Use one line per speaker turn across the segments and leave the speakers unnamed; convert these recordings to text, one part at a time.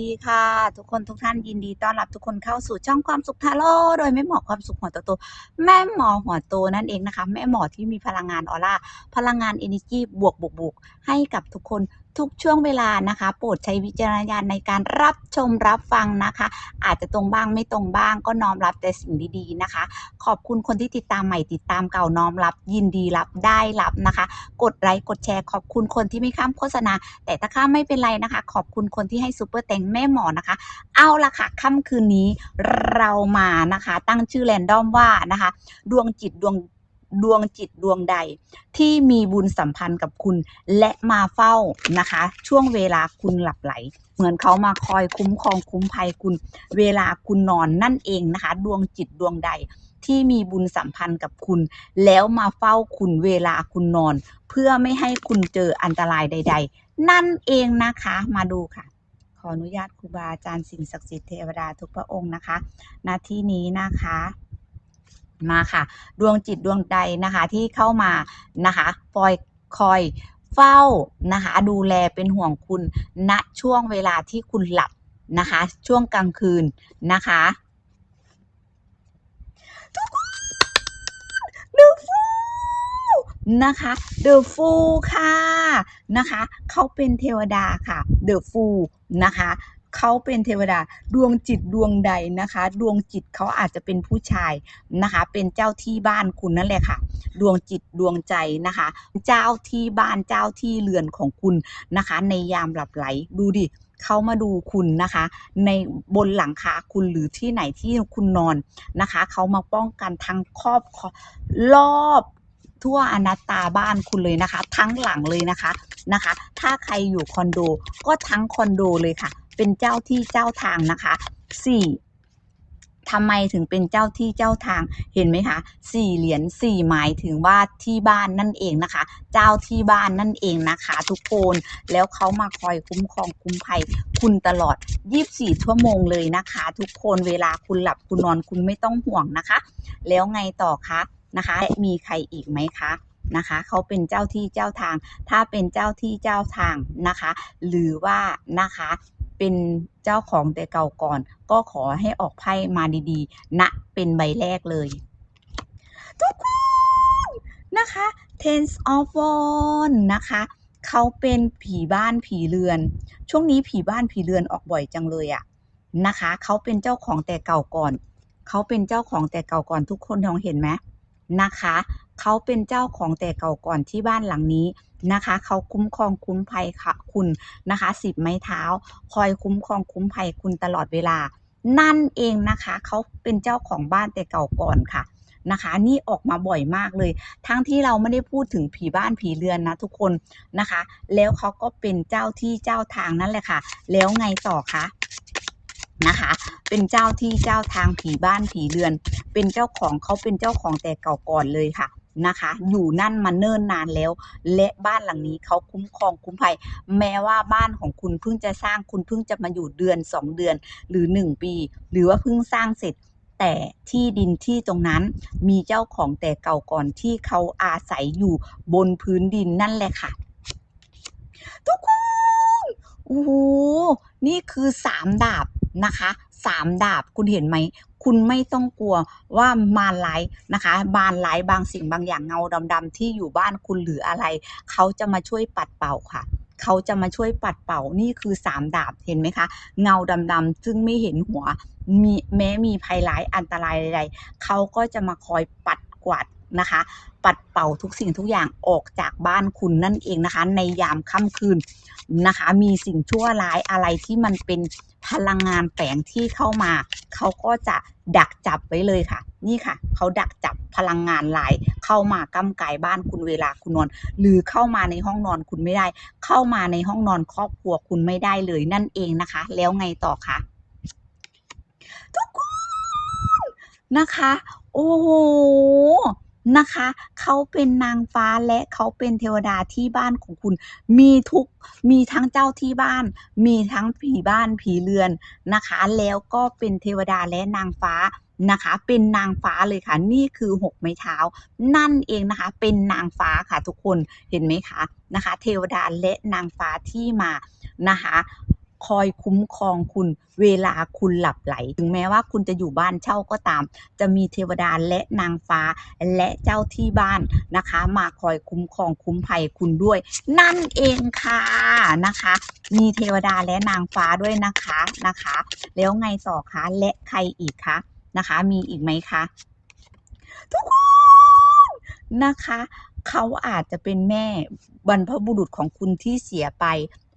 ดีค่ะ ทุกคนทุกท่านยินดีต้อนรับทุกคนเข้าสู่ช่องความสุขทาโร่โดยแม่หมอความสุขหัวโตโตแม่หมอหัวโตนั่นเองนะคะ แม่หมอที่มีพลังงานออร่าพลังงานเอเนจีบวกบวกบวกให้กับทุกคน ทุกช่วงเวลานะคะ โปรดใช้วิจารณญาณในการรับชมรับฟังนะคะ อาจจะตรงบ้างไม่ตรงบ้างก็น้อมรับแต่สิ่งดีๆนะคะ ขอบคุณคนที่ติดตามใหม่ติดตามเก่าน้อมรับ ยินดีรับได้รับนะคะ กดไลค์กดแชร์ ขอบคุณคนที่ไม่ข้ามโฆษณา แต่ถ้าข้ามไม่เป็นไรนะคะ ขอบคุณคนที่ให้ซูเปอร์แตงแม่หมอนะคะ เอาละค่ะค่ำคืนนี้เรามานะคะ ตั้งชื่อแรนดอมว่านะคะ ดวงจิตดวง ดวงจิตดวงใดที่มีบุญสัมพันธ์กับคุณ และมาเฝ้านะคะ ช่วงเวลาคุณหลับไหล เหมือนเขามาคอยคุ้มครองคุ้มภัยคุณ เวลาคุณนอนนั่นเองนะคะ ดวงจิตดวงใดที่มีบุญสัมพันธ์กับคุณ แล้วมาเฝ้าคุณเวลาคุณนอน เพื่อไม่ให้คุณเจออันตรายใด ๆ นั่นเองนะคะมาดูค่ะ ขออนุญาตครูบาอาจารย์สิ่งศักดิ์สิทธิ์เทวดาทุกพระองค์นะคะณที่นี้นะคะ มาค่ะ ดวงจิตดวงใดนะคะที่เข้ามานะคะคอยคอยเฝ้านะคะ ดูแลเป็นห่วงคุณณช่วงเวลาที่คุณหลับนะคะ ช่วงกลางคืนนะคะทุกคน The Fool นะคะ The Fool ค่ะนะคะเขาเป็นเทวดาค่ะ The Fool นะคะ เขาเป็นเทวดาดวงจิตดวงใดนะคะ ดวงจิตเขาอาจจะเป็นผู้ชายนะคะ เป็นเจ้าที่บ้านคุณนั่นแหละค่ะ ดวงจิตดวงใจนะคะ เจ้าที่บ้านเจ้าที่เรือนของคุณนะคะ ในยามหลับไหลดูดิเขามาดูคุณนะคะ ในบนหลังคาคุณหรือที่ไหนที่คุณนอนนะคะเขามาป้องกันทั้งครอบครัวรอบทั่วอนัตตาบ้านคุณเลยนะคะ ทั้งหลังเลยนะคะนะคะ ถ้าใครอยู่คอนโดก็ทั้งคอนโดเลยค่ะ เป็นเจ้าที่เจ้าทางนะคะสี่ทำไมถึงเป็นเจ้าที่เจ้าทางเห็นไหมคะสี่เหรียญสี่หมายถึงว่าที่บ้านนั่นเองนะคะ เจ้าที่บ้านนั่นเองนะคะ ทุกคนแล้วเขามาคอยคุ้มครองคุ้มภัย คุณตลอด 24 ชั่วโมงเลยนะคะ ทุกคนเวลาคุณหลับคุณนอนคุณไม่ต้องห่วงนะคะ แล้วไงต่อคะนะคะและมีใครอีกไหมคะนะคะเขาเป็นเจ้าที่เจ้าทาง ถ้าเป็นเจ้าที่เจ้าทางนะคะ หรือว่านะคะ เป็นเจ้าของแต่เก่าก่อน ก็ขอให้ออกไพ่มาดีๆณนะเป็นใบแรกเลย ทุกคนนะคะ Ten of Wands นะคะเขาเป็นผีบ้านผีเรือน ช่วงนี้ผีบ้านผีเรือนออกบ่อยจังเลยอะนะคะเขาเป็นเจ้าของแต่เก่าก่อนเขาเป็นเจ้าของแต่เก่าก่อนทุกคนมองเห็นไหมนะคะเขาเป็นเจ้าของแต่เก่าก่อนที่บ้านหลังนี้ นะคะ เขาคุ้มครองคุ้มภัยค่ะคุณนะคะสิบไม้เท้า คอยคุ้มครองคุ้มภัยคุณตลอดเวลา นั่นเองนะคะ เขาเป็นเจ้าของบ้านแต่เก่าก่อนค่ะนะคะ นี่ออกมาบ่อยมากเลย ทั้งที่เราไม่ได้พูดถึงผีบ้านผีเรือนนะทุกคนนะคะ แล้วเขาก็เป็นเจ้าที่เจ้าทางนั่นแหละค่ะ แล้วไงต่อคะนะคะ เป็นเจ้าที่เจ้าทางผีบ้านผีเรือน เป็นเจ้าของเขาเป็นเจ้าของแต่เก่าก่อนเลยค่ะ นะคะ อยู่นั่นมาเนิ่นนานแล้ว และบ้านหลังนี้เขาคุ้มครองคุ้มภัย แม้ว่าบ้านของคุณเพิ่งจะสร้างคุณเพิ่งจะมาอยู่เดือน 2 เดือน หรือ 1 ปี หรือว่าเพิ่งสร้างเสร็จแต่ที่ดินที่ตรงนั้นมีเจ้าของแต่เก่าก่อนที่เขาอาศัยอยู่บนพื้นดินนั่นแหละค่ะ ทุกคนโอ้โหนี่คือสามดาบนะคะสามดาบคุณเห็นไหม คุณไม่ต้องกลัวว่ามารร้ายนะคะมารร้ายบางสิ่งบางอย่างเงาดำๆที่อยู่บ้านคุณหรืออะไร เขาจะมาช่วยปัดเป่าค่ะเขาจะมาช่วยปัดเป่านี่คือสามดาบเห็นไหมคะ เงาดำๆซึ่งไม่เห็นหัวมีแม้มีภัยร้ายอันตรายใดๆเขาก็จะมาคอยปัดกวาด นะคะ ปัดเป่าทุกสิ่งทุกอย่างออกจากบ้านคุณนั่นเองนะคะ ในยามค่ำคืนนะคะ มีสิ่งชั่วร้ายอะไรที่มันเป็นพลังงานแฝงที่เข้ามา เขาก็จะดักจับไว้เลยค่ะ นี่ค่ะ เขาดักจับพลังงานลายเข้ามากำกายบ้านคุณเวลาคุณนอน หรือเข้ามาในห้องนอนคุณไม่ได้ เข้ามาในห้องนอนครอบครัวคุณไม่ได้เลยนั่นเองนะคะ แล้วไงต่อคะทุกคนนะคะ โอ้โห นะคะ เขาเป็นนางฟ้าและเขาเป็นเทวดาที่บ้านของคุณ มีทุกมีทั้งเจ้าที่บ้าน มีทั้งผีบ้านผีเรือนนะคะ แล้วก็เป็นเทวดาและนางฟ้านะคะ เป็นนางฟ้าเลยค่ะ นี่คือหกไม้เท้า นั่นเองนะคะ เป็นนางฟ้าค่ะทุกคนเห็นไหมคะนะคะ เทวดาและนางฟ้าที่มานะคะ คอยคุ้มครองคุณเวลาคุณหลับไหล ถึงแม้ว่าคุณจะอยู่บ้านเช่าก็ตาม จะมีเทวดาและนางฟ้าและเจ้าที่บ้านนะคะ มาคอยคุ้มครองคุ้มภัยคุณด้วย นั่นเองค่ะนะคะ มีเทวดาและนางฟ้าด้วยนะคะนะคะ แล้วไงต่อคะและใครอีกคะนะคะ มีอีกไหมคะทุกคนนะคะ เขาอาจจะเป็นแม่บรรพบุรุษของคุณที่เสียไป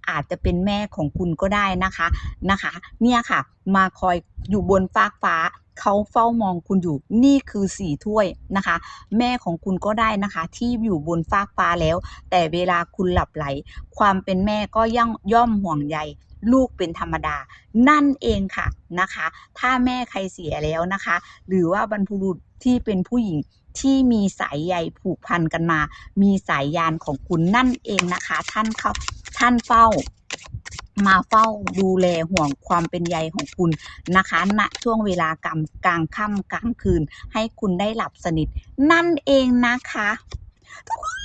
อาจจะเป็นแม่ของคุณก็ได้นะคะนะคะ เนี่ยค่ะ มาคอยอยู่บนฟากฟ้าเขาเฝ้ามองคุณอยู่นี่คือสี่ถ้วยนะคะ แม่ของคุณก็ได้นะคะ ที่อยู่บนฟากฟ้าแล้ว แต่เวลาคุณหลับไหล ความเป็นแม่ก็ย่อมย่อมห่วงใยลูกเป็นธรรมดา นั่นเองค่ะนะคะ ถ้าแม่ใครเสียแล้วนะคะ หรือว่าบรรพุรุษที่เป็นผู้หญิง ที่มีสายใยผูกพันกันมา มีสายยานของคุณนั่นเองนะคะ ท่านเขาท่านเฝ้ามาเฝ้าดูแลห่วงความเป็นใยของคุณนะคะ ณ ช่วงเวลากลางกลางค่ำกลางคืน ให้คุณได้หลับสนิท นั่นเองนะคะทุกคน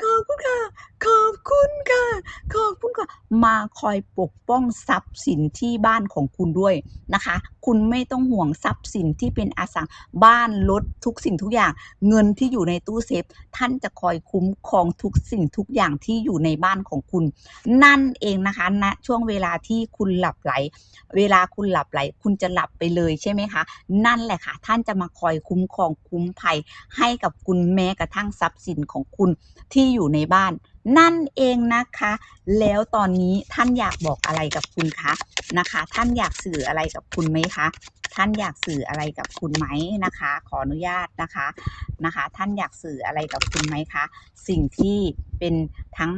ขอบคุณค่ะ ขอบคุณค่ะ ขอบคุณค่ะ มาคอยปกป้องทรัพย์สินที่บ้านของคุณด้วยนะคะ คุณไม่ต้องห่วงทรัพย์สินที่เป็นอาสังบ้านรถทุกสิ่งทุกอย่าง เงินที่อยู่ในตู้เซฟ ท่านจะคอยคุ้มครองทุกสิ่งทุกอย่างที่อยู่ในบ้านของคุณ นั่นเองนะคะณนะช่วงเวลาที่คุณหลับไหล เวลาคุณหลับไหล คุณจะหลับไปเลยใช่ไหมคะ นั่นแหละค่ะ ท่านจะมาคอยคุ้มครองคุ้มภัย ให้กับคุณแม้กระทั่งทรัพย์สินของคุณที่อยู่ในบ้าน นั่นเองนะคะ แล้วตอนนี้ท่านอยากบอกอะไรกับคุณคะนะคะ ท่านอยากสื่ออะไรกับคุณไหมคะ ท่านอยากสื่ออะไรกับคุณไหมนะคะ ขออนุญาตนะคะนะคะ ท่านอยากสื่ออะไรกับคุณไหมคะ สิ่งที่เป็นทั้ง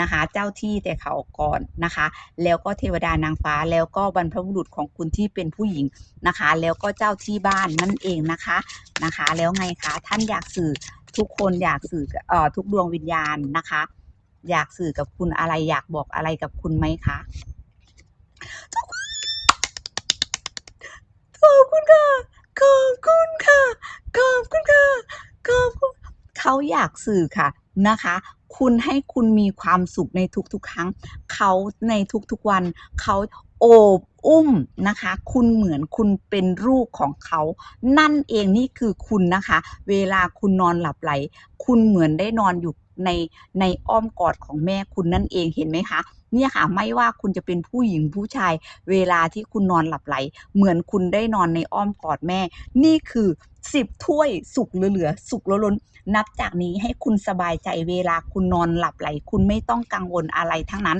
นะคะเจ้าที่แต่เขาก่อนนะคะ แล้วก็เทวดานางฟ้าแล้วก็บรรพบุรุษของคุณที่เป็นผู้หญิงนะคะ แล้วก็เจ้าที่บ้านนั่นเองนะคะนะคะ แล้วไงคะท่านอยากสื่อ ทุกคนอยากสื่อเอ่อทุกดวงวิญญาณนะคะ อยากสื่อกับคุณอะไร อยากบอกอะไรกับคุณไหมคะทุกคนขอบคุณค่ะขอบคุณค่ะขอบคุณค่ะขอบคุณเขาอยากสื่อค่ะนะคะ คุณให้คุณมีความสุขในทุกๆ ครั้ง เขาในทุกๆวัน เขา โอบอุ้มนะคะ คุณเหมือนคุณเป็นลูกของเขา นั่นเองนี่คือคุณนะคะ เวลาคุณนอนหลับไหล คุณเหมือนได้นอนอยู่ในในอ้อมกอดของแม่คุณนั่นเองเห็นไหมคะ เนี่ยค่ะไม่ว่าคุณจะเป็นผู้หญิงผู้ชาย เวลาที่คุณนอนหลับไหล เหมือนคุณได้นอนในอ้อมกอดแม่ นี่คือ สิบถ้วยสุกเหลือๆสุกล้นๆนับจากนี้ให้คุณสบายใจเวลาคุณนอนหลับไหล คุณไม่ต้องกังวลอะไรทั้งนั้น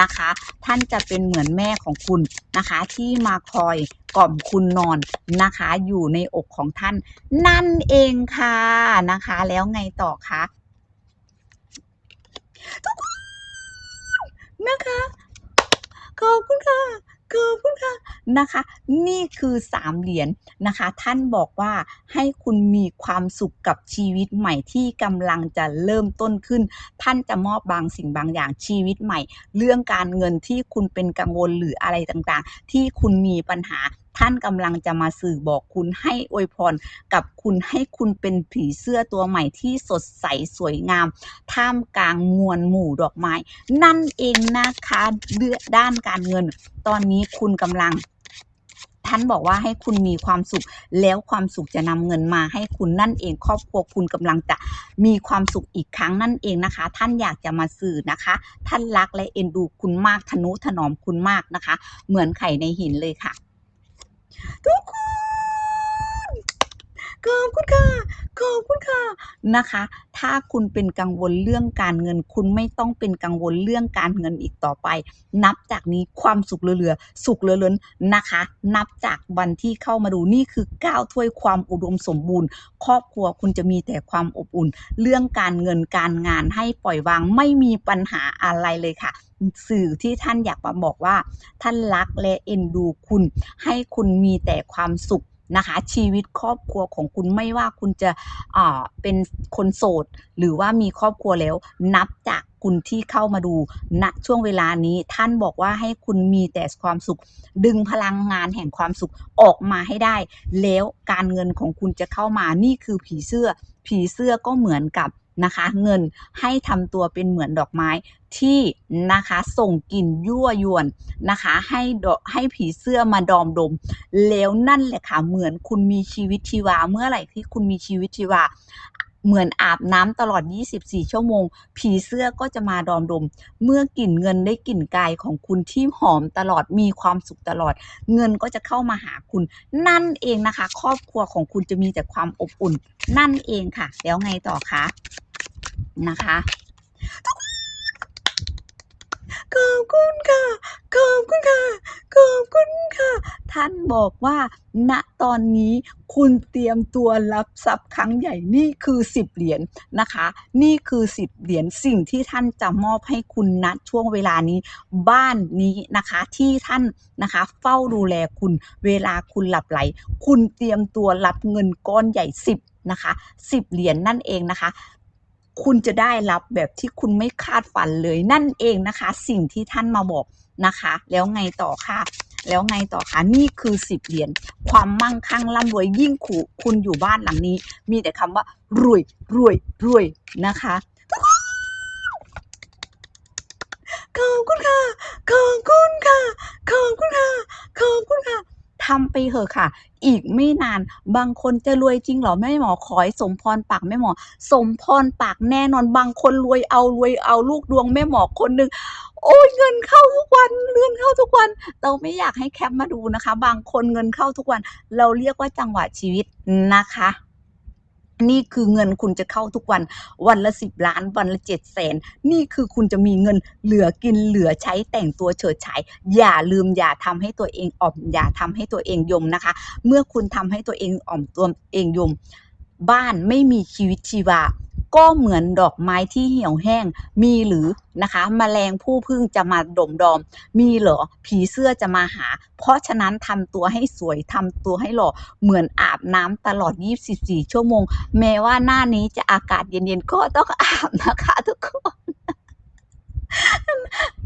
นะคะ ท่านจะเป็นเหมือนแม่ของคุณนะคะ ที่มาคอยกล่อมคุณนอนนะคะ อยู่ในอกของท่าน นั่นเองค่ะนะคะ แล้วไงต่อคะทุกคนนะคะขอบคุณค่ะ ขอบคุณค่ะนะคะ นี่คือสามเหรียญนะคะ ท่านบอกว่าให้คุณมีความสุขกับชีวิตใหม่ที่กำลังจะเริ่มต้นขึ้น ท่านจะมอบบางสิ่งบางอย่างชีวิตใหม่ เรื่องการเงินที่คุณเป็นกังวลหรืออะไรต่างๆ ที่คุณมีปัญหา ท่านกำลังจะมาสื่อบอกคุณให้อวยพรกับคุณให้คุณเป็นผีเสื้อตัวใหม่ที่สดใสสวยงาม ท่ามกลางมวลหมู่ดอกไม้ นั่นเองนะคะเรื่องด้านการเงิน ตอนนี้คุณกำลังท่านบอกว่าให้คุณมีความสุขแล้วความสุขจะนำเงินมาให้คุณนั่นเองครอบครัวคุณกำลังจะมีความสุขอีกครั้งนั่นเองนะคะ ท่านอยากจะมาสื่อนะคะ ท่านรักและเอ็นดูคุณมากทนุถนอมคุณมากนะคะ เหมือนไข่ในหินเลยค่ะ ทุกคนขอบคุณค่ะขอบคุณค่ะนะคะ ถ้าคุณเป็นกังวลเรื่องการเงิน คุณไม่ต้องเป็นกังวลเรื่องการเงินอีกต่อไป นับจากนี้ความสุขเหลือๆสุขเหลือๆนะคะ นับจากวันที่เข้ามาดูนี่คือก้าวถ้วยความอุดมสมบูรณ์ ครอบครัวคุณจะมีแต่ความอบอุ่น เรื่องการเงินการงานให้ปล่อยวางไม่มีปัญหาอะไรเลยค่ะ สื่อที่ท่านอยากมาบอกว่า ท่านรักและเอ็นดูคุณ ให้คุณมีแต่ความสุขนะคะชีวิตครอบครัวของคุณไม่ว่าคุณจะเป็นคนโสด หรือว่ามีครอบครัวแล้ว นับจากคุณที่เข้ามาดูณช่วงเวลานี้ท่านบอกว่าให้คุณมีแต่ความสุข ดึงพลังงานแห่งความสุขออกมาให้ได้ แล้วการเงินของคุณจะเข้ามานี่คือผีเสื้อ ผีเสื้อก็เหมือนกับ นะคะ เงินให้ทำตัวเป็นเหมือนดอกไม้ที่นะคะส่งกลิ่นยั่วยวนนะคะ ให้ให้ผีเสื้อมาดอมดม แล้วนั่นแหละค่ะเหมือนคุณมีชีวิตชีวา เมื่อไหร่ที่คุณมีชีวิตชีวาเหมือนอาบน้ำตลอด 24 ชั่วโมง ผีเสื้อก็จะมาดอมดม เมื่อกลิ่นเงินได้กลิ่นกายของคุณที่หอมตลอด มีความสุขตลอด เงินก็จะเข้ามาหาคุณ นั่นเองนะคะ ครอบครัวของคุณจะมีแต่ความอบอุ่น นั่นเองค่ะ แล้วไงต่อคะ นะคะขอบคุณค่ะ ขอบคุณค่ะ ขอบคุณค่ะ ท่านบอกว่า ณ ตอนนี้คุณเตรียมตัวรับทรัพย์ครั้งใหญ่ นี่คือ 10 เหรียญนะคะ นี่คือ 10 เหรียญ สิ่งที่ท่านจะมอบให้คุณณช่วงเวลานี้ บ้านนี้นะคะ ที่ท่านนะคะ เฝ้าดูแลคุณ เวลาคุณหลับไหล คุณเตรียมตัวรับเงินก้อนใหญ่ 10นะคะ10 เหรียญนั่นเองนะคะ คุณจะได้รับแบบที่คุณไม่คาดฝันเลยนั่นเองนะคะ สิ่งที่ท่านมาบอกนะคะ แล้วไงต่อค่ะ แล้วไงต่อคะนี่คือสิบเหรียญความมั่งคั่งร่ำรวยยิ่งขู่คุณอยู่บ้านหลังนี้ มีแต่คำว่ารวยรวยรวยนะคะขอบคุณค่ะขอบคุณค่ะขอบคุณค่ะขอบคุณค่ะ ทำไปเถอะค่ะ อีกไม่นานบางคนจะรวยจริงเหรอแม่หมอขอให้สมพรปากแม่หมอ สมพรปากแน่นอนบางคนรวยเอารวยเอาลูกดวงแม่หมอคนหนึ่งโอ้ยเงินเข้าทุกวันเงินเข้าทุกวัน เราไม่อยากให้แคปมาดูนะคะ บางคนเงินเข้าทุกวัน เราเรียกว่าจังหวะชีวิตนะคะ นี่คือเงินคุณจะเข้าทุกวันวันละสิบล้านวันละเจ็ดแสนนี่คือคุณจะมีเงินเหลือกินเหลือใช้แต่งตัวเฉิดฉายอย่าลืมอย่าทำให้ตัวเองอ่อมอย่าทำให้ตัวเองยมนะคะ เมื่อคุณทำให้ตัวเองอ่อมตัวเองยม บ้านไม่มีชีวิตชีวา ก็เหมือนดอกไม้ที่เหี่ยวแห้ง มีหรือนะคะแมลงผู้พึ่งจะมาดมดอม มีเหรอผีเสื้อจะมาหา เพราะฉะนั้นทำตัวให้สวยทำตัวให้หล่อเหมือนอาบน้ำตลอด 24 ชั่วโมง แม้ว่าหน้านี้จะอากาศเย็นๆ ก็ต้องอาบนะคะทุกคน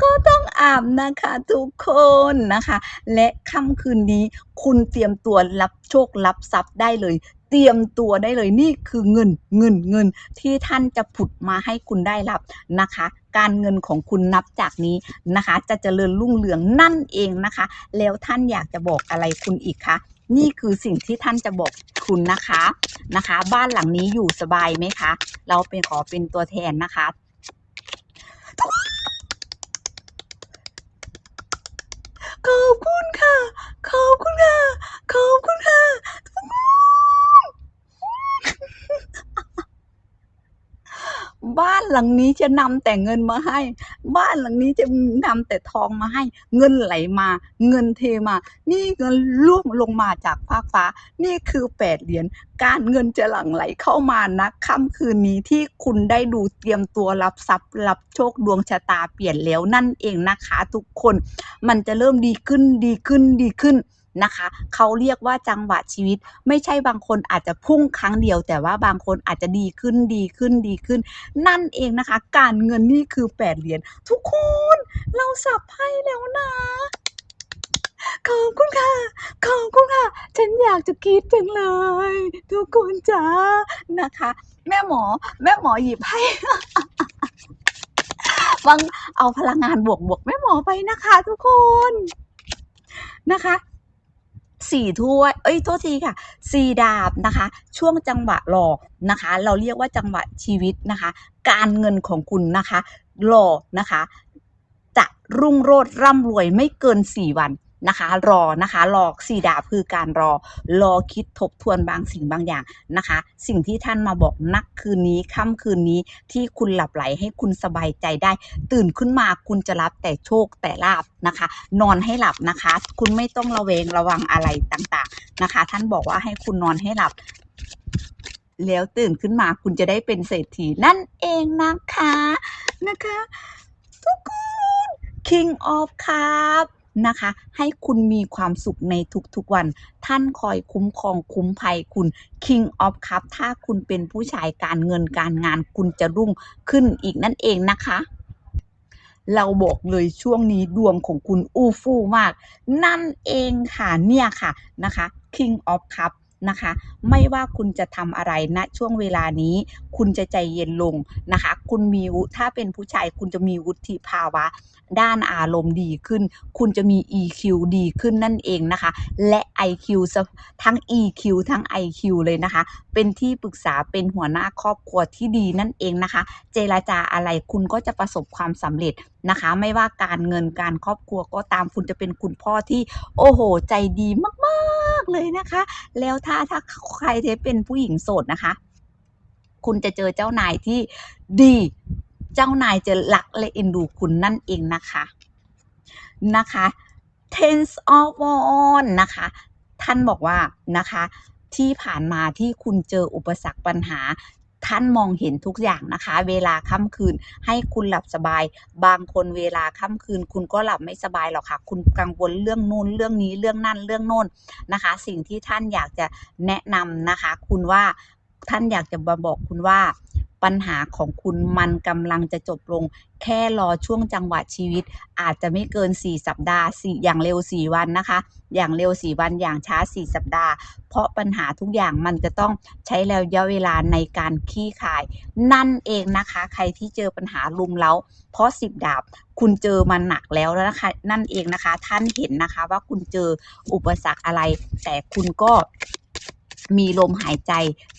ก็ต้องอาบนะคะทุกคนนะคะ และค่ำคืนนี้คุณเตรียมตัวรับโชครับทรัพย์ได้เลย เตรียมตัวได้เลยนี่คือเงินเงินเงินที่ท่านจะผุดมาให้คุณได้รับนะคะ การเงินของคุณนับจากนี้นะคะ จะเจริญรุ่งเรืองนั่นเองนะคะ แล้วท่านอยากจะบอกอะไรคุณอีกคะนี่คือสิ่งที่ท่านจะบอกคุณนะคะนะคะ บ้านหลังนี้อยู่สบายไหมคะ เราเป็นขอเป็นตัวแทนนะคะขอบคุณค่ะ ขอบคุณค่ะ ขอบคุณค่ะ บ้านหลังนี้จะนำแต่เงินมาให้ บ้านหลังนี้จะนำแต่ทองมาให้ เงินไหลมา เงินเทมา นี่เงินล่วงลงมาจากฟากฟ้า นี่คือแปดเหรียญ การเงินจะหลั่งไหลเข้ามานะค่ำคืนนี้ที่คุณได้ดูเตรียมตัวรับทรัพย์รับโชคดวงชะตาเปลี่ยนแล้วนั่นเองนะคะ ทุกคน มันจะเริ่มดีขึ้นดีขึ้นดีขึ้น นะคะ เขาเรียกว่าจังหวะชีวิต ไม่ใช่บางคนอาจจะพุ่งครั้งเดียว แต่ว่าบางคนอาจจะดีขึ้นดีขึ้นดีขึ้น นั่นเองนะคะ การเงินนี่คือแปดเหรียญทุกคนเราสับให้แล้วนะขอบคุณค่ะ ขอบคุณค่ะ ฉันอยากจะคิดจังเลย ทุกคนจ้านะคะ แม่หมอ แม่หมอหยิบให้วังเอาพลังงานบวกบวกแม่หมอไปนะคะ ทุกคนนะคะ สี่ถ้วย เอ้ย โทษทีค่ะสี่ดาบนะคะ ช่วงจังหวะรอนะคะ เราเรียกว่าจังหวะชีวิตนะคะ การเงินของคุณนะคะรอนะคะ จะรุ่งโรจน์ร่ำรวยไม่เกินสี่วัน นะคะ รอนะคะรอสี่ดาบคือการรอรอคิดทบทวนบางสิ่งบางอย่างนะคะ สิ่งที่ท่านมาบอกนักคืนนี้ค่ำคืนนี้ที่คุณหลับไหลให้คุณสบายใจได้ ตื่นขึ้นมาคุณจะรับแต่โชคแต่ลาบนะคะ นอนให้หลับนะคะ คุณไม่ต้องระเวงระวังอะไรต่างๆนะคะ ท่านบอกว่าให้คุณนอนให้หลับแล้วตื่นขึ้นมาคุณจะได้เป็นเศรษฐีนั่นเองนะคะนะคะ ทุกคน King of Cup นะคะ ให้คุณมีความสุขในทุกๆวัน ท่านคอยคุ้มครองคุ้มภัยคุณ King of Cup ถ้าคุณเป็นผู้ชายการเงินการงานคุณจะรุ่งขึ้นอีกนั่นเองนะคะเราบอกเลยช่วงนี้ดวงของคุณอู้ฟู่มาก นั่นเองค่ะเนี่ยค่ะนะคะ King of Cup นะคะ ไม่ว่าคุณจะทำอะไรณช่วงเวลานี้ คุณจะใจเย็นลงนะคะ คุณมีวุถ้าเป็นผู้ชายคุณจะมีวุฒิภาวะ ด้านอารมณ์ดีขึ้น คุณจะมี EQ ดีขึ้นนั่นเองนะคะ และ IQ ทั้ง EQ ทั้ง IQ เลยนะคะ เป็นที่ปรึกษาเป็นหัวหน้าครอบครัวที่ดีนั่นเองนะคะ เจรจาอะไรคุณก็จะประสบความสำเร็จ นะคะ ไม่ว่าการเงินการครอบครัวก็ตามคุณจะเป็นคุณพ่อที่โอ้โห ใจดีมากๆเลยนะคะ แล้วถ้าถ้าใครที่เป็นผู้หญิงโสดนะคะ คุณจะเจอเจ้านายที่ดีเจ้านายจะรักและเอ็นดูคุณนั่นเองนะคะนะคะ tense of on นะคะ ท่านบอกว่านะคะที่ผ่านมาที่คุณเจออุปสรรคปัญหา ท่านมองเห็นทุกอย่างนะคะ เวลาค่ำคืนให้คุณหลับสบาย บางคนเวลาค่ำคืน คุณก็หลับไม่สบายหรอกค่ะ คุณกังวลเรื่องนู่นเรื่องนี้เรื่องนั่นเรื่องโน้นนะคะ สิ่งที่ท่านอยากจะแนะนำนะคะ คุณว่าท่านอยากจะมาบอกคุณว่า ปัญหาของคุณมันกำลังจะจบลง แค่รอช่วงจังหวะชีวิต อาจจะไม่เกิน 4 สัปดาห์4อย่างเร็ว 4 วันนะคะ อย่างเร็ว 4 วันอย่างช้า 4 สัปดาห์ เพราะปัญหาทุกอย่างมันจะต้องใช้ระยะเวลาในการคลี่คลาย นั่นเองนะคะ ใครที่เจอปัญหาลุมเล้า เพราะสิบดาบคุณเจอมันหนักแล้วนะคะ นั่นเองนะคะ ท่านเห็นนะคะว่าคุณเจออุปสรรคอะไร แต่คุณก็ มีลมหายใจ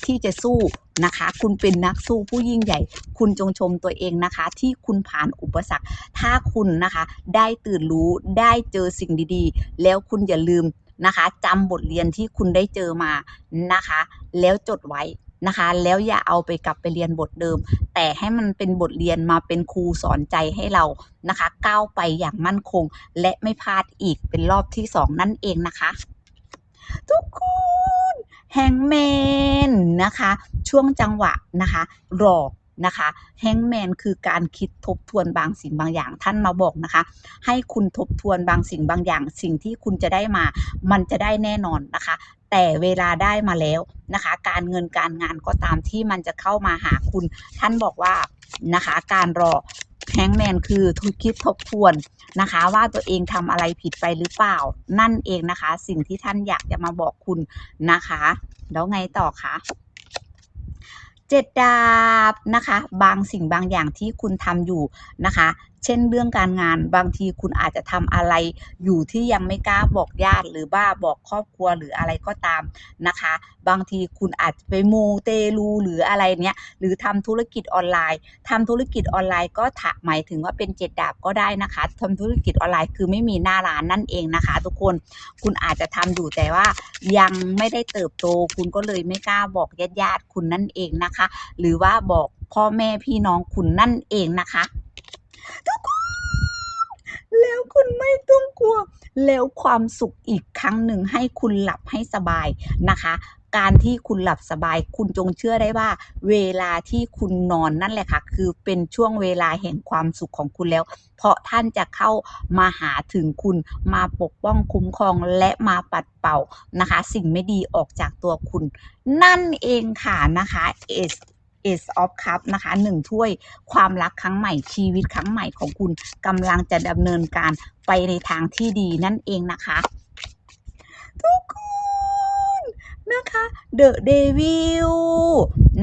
ที่จะสู้นะคะ คุณเป็นนักสู้ผู้ยิ่งใหญ่ คุณจงชมตัวเองนะคะ ที่คุณผ่านอุปสรรค ถ้าคุณนะคะได้ตื่นรู้ได้เจอสิ่งดีๆ แล้วคุณอย่าลืมนะคะจำบทเรียนที่คุณได้เจอมานะคะ แล้วจดไว้นะคะ แล้วอย่าเอาไปกลับไปเรียนบทเดิม แต่ให้มันเป็นบทเรียนมาเป็นครูสอนใจให้เรานะคะ ก้าวไปอย่างมั่นคง และไม่พลาดอีกเป็นรอบที่สองนั่นเองนะคะ ทุกคน แฮงแมนนะคะ ช่วงจังหวะนะคะรอนะคะแฮงแมนคือการคิดทบทวนบางสิ่งบางอย่าง ท่านมาบอกนะคะ ให้คุณทบทวนบางสิ่งบางอย่าง สิ่งที่คุณจะได้มา มันจะได้แน่นอนนะคะ แต่เวลาได้มาแล้วนะคะ การเงินการงานก็ตามที่มันจะเข้ามาหาคุณ ท่านบอกว่านะคะ การรอ แฮงแมนคือทุกคิดทบทวนนะคะ ว่าตัวเองทำอะไรผิดไปหรือเปล่า นั่นเองนะคะ สิ่งที่ท่านอยากจะมาบอกคุณนะคะ แล้วไงต่อคะเจ็ดดาบนะคะ บางสิ่งบางอย่างที่คุณทำอยู่นะคะ เช่นเรื่องการงานบางทีคุณอาจจะทำอะไรอยู่ที่ยังไม่กล้าบอกญาติ หรือว่าบอกครอบครัวหรืออะไรก็ตามนะคะ บางทีคุณอาจจะไปมูเตลูหรืออะไรเนี้ยหรือทำธุรกิจออนไลน์ทำธุรกิจออนไลน์ก็ถะหมายถึงว่าเป็นเจ็ดดาบก็ได้นะคะทำธุรกิจออนไลน์คือไม่มีหน้าร้านนั่นเองนะคะ ทุกคนคุณอาจจะทำอยู่แต่ว่ายังไม่ได้เติบโต คุณก็เลยไม่กล้าบอกญาติญาติคุณนั่นเองนะคะ หรือว่าบอกพ่อแม่พี่น้องคุณนั่นเองนะคะ ทุกคนแล้วคุณไม่ต้องกลัว แล้วความสุขอีกครั้งหนึ่งให้คุณหลับให้สบายนะคะ การที่คุณหลับสบาย คุณจงเชื่อได้ว่า เวลาที่คุณนอนนั่นแหละค่ะ คือเป็นช่วงเวลาแห่งความสุขของคุณแล้ว เพราะท่านจะเข้ามาหาถึงคุณมาปกป้องคุ้มครองและมาปัดเป่านะคะ สิ่งไม่ดีออกจากตัวคุณ นั่นเองค่ะนะคะ S Ace of Cup นะคะหนึ่งถ้วยความรักครั้งใหม่ชีวิตครั้งใหม่ของคุณกำลังจะดำเนินการไปในทางที่ดีนั่นเองนะคะ ทุกคนนะคะ The Devil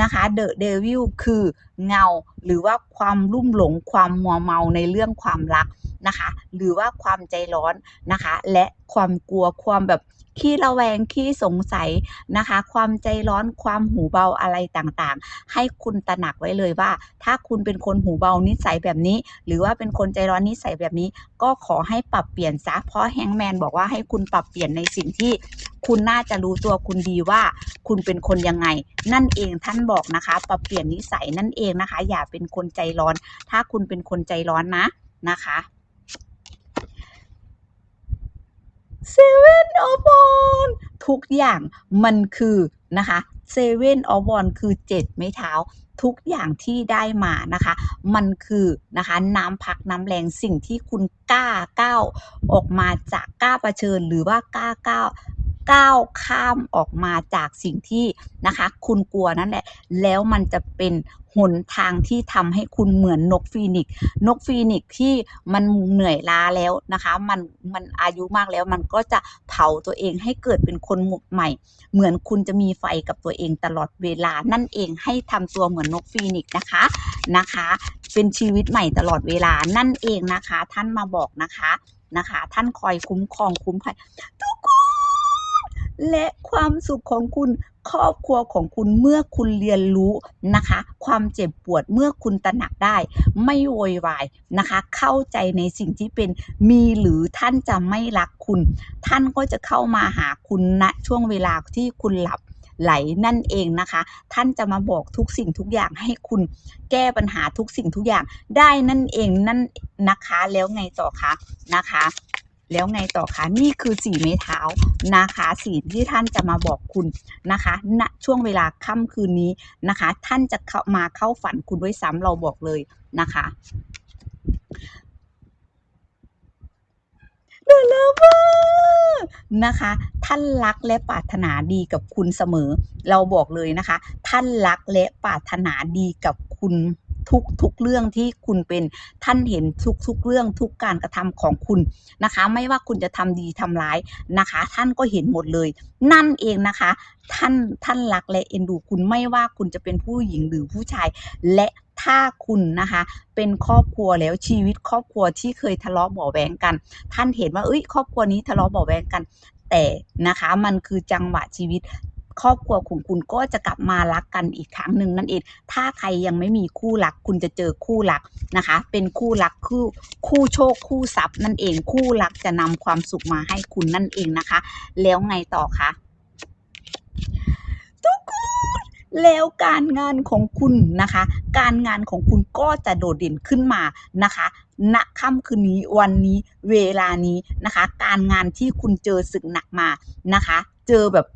นะคะ The Devil คือเงาหรือว่าความลุ่มหลงความมัวเมาในเรื่องความรักนะคะ หรือว่าความใจร้อนนะคะ และความกลัวความแบบ ขี้ระแวงขี้สงสัยนะคะ ความใจร้อนความหูเบาอะไรต่างๆ ให้คุณตระหนักไว้เลยว่า ถ้าคุณเป็นคนหูเบานิสัยแบบนี้ หรือว่าเป็นคนใจร้อนนิสัยแบบนี้ ก็ขอให้ปรับเปลี่ยนซะเพราะแฮงแมนบอกว่าให้คุณปรับเปลี่ยนในสิ่งที่คุณน่าจะรู้ตัวคุณดีว่าคุณเป็นคนยังไง นั่นเองท่านบอกนะคะ ปรับเปลี่ยนนิสัยนั่นเองนะคะ อย่าเป็นคนใจร้อน ถ้าคุณเป็นคนใจร้อนนะนะคะ เซเว่นออฟอนทุกอย่างมันคือนะคะเซเว่นออฟอนคือเจ็ดไม้เท้าทุกอย่างที่ได้มานะคะ มันคือนะคะน้ำพักน้ำแรงสิ่งที่คุณกล้าก้าวออกมาจากกล้าเผชิญหรือว่ากล้าก้าวก้าวข้ามออกมาจากสิ่งที่นะคะ คุณกลัวนั่นแหละ แล้วมันจะเป็น หนทางที่ทำให้คุณเหมือนนกฟีนิกซ์นกฟีนิกซ์ที่มันเหนื่อยล้าแล้วนะคะ มันมันอายุมากแล้วมันก็จะเผาตัวเองให้เกิดเป็นคนใหม่ เหมือนคุณจะมีไฟกับตัวเองตลอดเวลานั่นเองให้ทำตัวเหมือนนกฟีนิกซ์นะคะนะคะ เป็นชีวิตใหม่ตลอดเวลานั่นเองนะคะ ท่านมาบอกนะคะนะคะ ท่านคอยคุ้มครองคุ้มภัยทุกคน และความสุขของคุณครอบครัวของคุณเมื่อคุณเรียนรู้นะคะ ความเจ็บปวดเมื่อคุณตระหนักได้ ไม่โวยวายนะคะ เข้าใจในสิ่งที่เป็นมีหรือท่านจะไม่รักคุณ ท่านก็จะเข้ามาหาคุณณช่วงเวลาที่คุณหลับไหลนั่นเองนะคะ ท่านจะมาบอกทุกสิ่งทุกอย่างให้คุณแก้ปัญหาทุกสิ่งทุกอย่างได้นั่นเองนั่นนะคะแล้วไงต่อคะนะคะ แล้วไงต่อคะนี่คือสีไม้เท้านะคะสีที่ท่านจะมาบอกคุณนะคะณช่วงเวลาค่ำคืนนี้นะคะ ท่านจะเข้ามาเข้าฝันคุณด้วยซ้ำเราบอกเลยนะคะเดลเวอร์นะคะ ท่านรักและปรารถนาดีกับคุณเสมอ เราบอกเลยนะคะ ท่านรักและปรารถนาดีกับคุณ ทุกทุกเรื่องที่คุณเป็นท่านเห็นทุกทุกเรื่องทุกการกระทำของคุณนะคะ ไม่ว่าคุณจะทำดีทำร้ายนะคะ ท่านก็เห็นหมดเลย นั่นเองนะคะ ท่านท่านรักและเอ็นดูคุณไม่ว่าคุณจะเป็นผู้หญิงหรือผู้ชายและถ้าคุณนะคะ เป็นครอบครัวแล้วชีวิตครอบครัวที่เคยทะเลาะเบาแวงกัน ท่านเห็นว่าเอ้ย ครอบครัวนี้ทะเลาะเบาแวงกัน แต่นะคะมันคือจังหวะชีวิต ครอบครัวของคุณก็จะกลับมารักกันอีกครั้งหนึ่งนั่นเอง ถ้าใครยังไม่มีคู่รัก คุณจะเจอคู่รักนะคะ เป็นคู่รักคู่คู่โชคคู่ทรัพย์นั่นเอง คู่รักจะนำความสุขมาให้คุณนั่นเองนะคะ แล้วไงต่อคะทุกคนแล้วการงานของคุณนะคะ การงานของคุณก็จะโดดเด่นขึ้นมานะคะณค่ำคืนนี้วันนี้เวลานี้นะคะ การงานที่คุณเจอศึกหนักมานะคะ เจอแบบ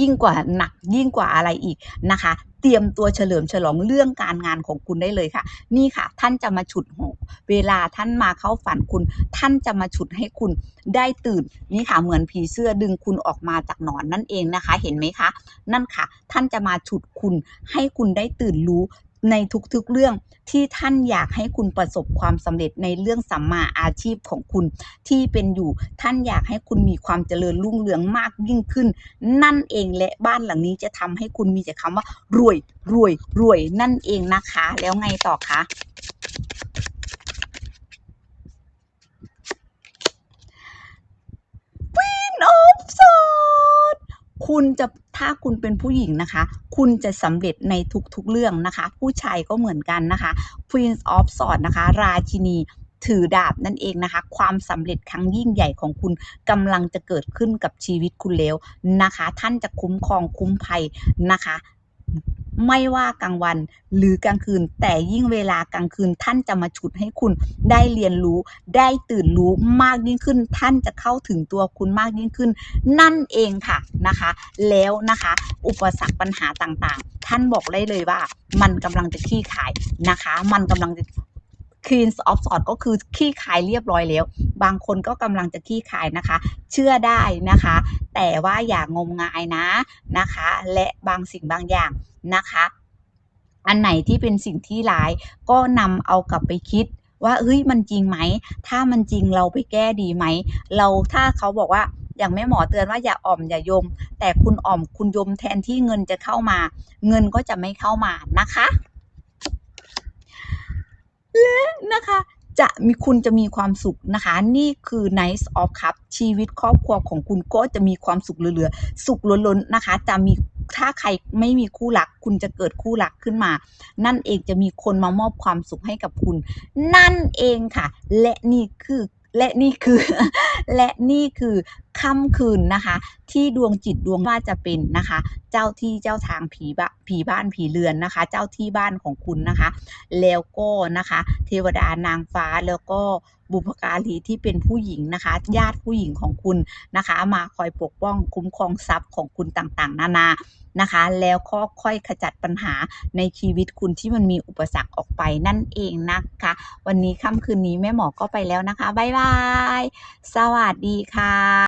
ยิ่งกว่าหนักยิ่งกว่าอะไรอีกนะคะ เตรียมตัวเฉลิมฉลองเรื่องการงานของคุณได้เลยค่ะ นี่ค่ะ ท่านจะมาฉุดหกเวลาท่านมาเข้าฝันคุณ ท่านจะมาฉุดให้คุณได้ตื่นนี่ค่ะ เหมือนผีเสื้อดึงคุณออกมาจากหนอนนั่นเองนะคะ เห็นไหมคะ นั่นค่ะ ท่านจะมาฉุดคุณให้คุณได้ตื่นรู้ ในทุกๆเรื่องที่ท่านอยากให้คุณประสบความสำเร็จในเรื่องสัมมาอาชีพของคุณ ที่เป็นอยู่ท่านอยากให้คุณมีความเจริญรุ่งเรืองมากยิ่งขึ้น นั่นเองและบ้านหลังนี้จะทำให้คุณมีแต่คำว่ารวยรวยรวยนั่นเองนะคะ แล้วไงต่อคะ Queen of Swords คุณจะถ้าคุณเป็นผู้หญิงนะคะ คุณจะสำเร็จในทุกๆเรื่องนะคะ ผู้ชายก็เหมือนกันนะคะ Queen of Swords นะคะ ราชินีถือดาบนั่นเองนะคะ ความสำเร็จครั้งยิ่งใหญ่ของคุณกำลังจะเกิดขึ้นกับชีวิตคุณแล้วนะคะ ท่านจะคุ้มครองคุ้มภัยนะคะ ไม่ว่ากลางวันหรือกลางคืน แต่ยิ่งเวลากลางคืนท่านจะมาฉุดให้คุณได้เรียนรู้ ได้ตื่นรู้มากยิ่งขึ้น ท่านจะเข้าถึงตัวคุณมากยิ่งขึ้น นั่นเองค่ะนะคะ แล้วนะคะ อุปสรรคปัญหาต่างๆ ท่านบอกได้เลยว่า มันกำลังจะขี้ขายนะคะ มันกำลัง Queen of Swords ก็คือขี้ขายเรียบร้อยแล้ว บางคนก็กำลังจะขี้ขายนะคะ เชื่อได้นะคะ แต่ว่าอย่างงมงายนะนะคะ และบางสิ่งบางอย่างนะคะอันไหนที่เป็นสิ่งที่ร้ายก็นำเอากลับไปคิดว่าเฮ้ยมันจริงไหม ถ้ามันจริงเราไปแก้ดีไหม เราถ้าเขาบอกว่าอย่างแม่หมอเตือนว่าอย่าอ่อมอย่ายม แต่คุณอ่อมคุณยมแทนที่เงินจะเข้ามา เงินก็จะไม่เข้ามานะคะ และนะคะจะมีคุณจะมีความสุขนะคะ นี่คือ Nice of Cup ชีวิตครอบครัวของคุณก็จะมีความสุขเหลือๆ สุขล้นๆนะคะ จะมีถ้าใครไม่มีคู่รัก คุณจะเกิดคู่รักขึ้นมา นั่นเองจะมีคนมามอบความสุขให้กับคุณ นั่นเองค่ะ และนี่คือ และนี่คือ และนี่คือค่ำคืนนะคะ ที่ดวงจิตดวงว่าจะเป็นนะคะ เจ้าที่เจ้าทางผีบ้าผีบ้านผีเรือนนะคะ เจ้าที่บ้านของคุณนะคะ แล้วก็นะคะ เทวดานางฟ้าแล้วก็ บุพการีที่เป็นผู้หญิงนะคะ ญาติผู้หญิงของคุณนะคะ มาคอยปกป้องคุ้มครองทรัพย์ของคุณต่างๆ นานานะคะ แล้วก็ค่อยขจัดปัญหาในชีวิตคุณที่มันมีอุปสรรคออกไปนั่นเองนะคะ วันนี้ค่ำคืนนี้แม่หมอก็ไปแล้วนะคะบ๊ายบาย สวัสดีค่ะ